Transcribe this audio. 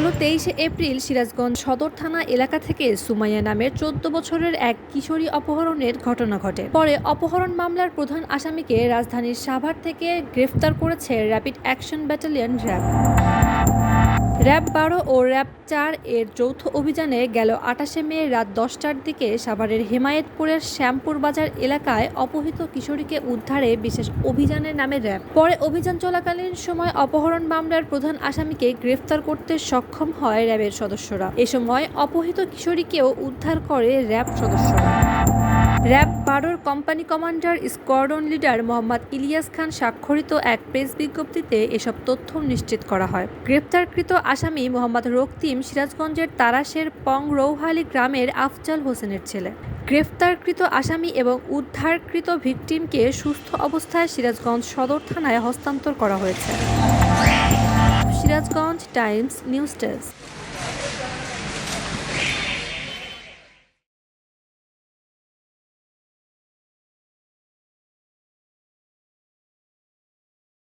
বাইশে এপ্রিল সিরাজগঞ্জ সদর থানা এলাকা থেকে সুমাইয়া নামের চোদ্দ বছরের এক কিশোরী অপহরণের ঘটনা ঘটে। পরে অপহরণ মামলার প্রধান আসামিকে রাজধানীর সাভার থেকে গ্রেফতার করেছে rapid action battalion RAB. RAB বারো ও র্যাব চার এর যৌথ অভিযানে গেল আটাশে মে রাত দশটার দিকে সাভারের হেমায়েতপুরের শ্যামপুর বাজার এলাকায় অপহৃত কিশোরীকে উদ্ধারে বিশেষ অভিযানের নামে র্যাব। পরে অভিযান চলাকালীন সময় অপহরণ মামলার প্রধান আসামিকে গ্রেফতার করতে সক্ষম হয় র্যাবের সদস্যরা। এ সময় অপহৃত কিশোরীকেও উদ্ধার করে র্যাব সদস্যরা। র্যাব বারোর company commander, squadron leader Mohammad Ilias Khan স্বাক্ষরিত এক প্রেস বিজ্ঞপ্তিতে এসব তথ্য নিশ্চিত করা হয়। গ্রেপ্তারকৃত আসামি মোহাম্মদ রক্তিম সিরাজগঞ্জের তারাশের পং রৌহালি গ্রামের আফজাল হোসেনের ছেলে। গ্রেফতারকৃত আসামি এবং উদ্ধারকৃত ভিকটিমকে সুস্থ অবস্থায় সিরাজগঞ্জ সদর থানায় হস্তান্তর করা হয়েছে। Sirajganj Times, news desk.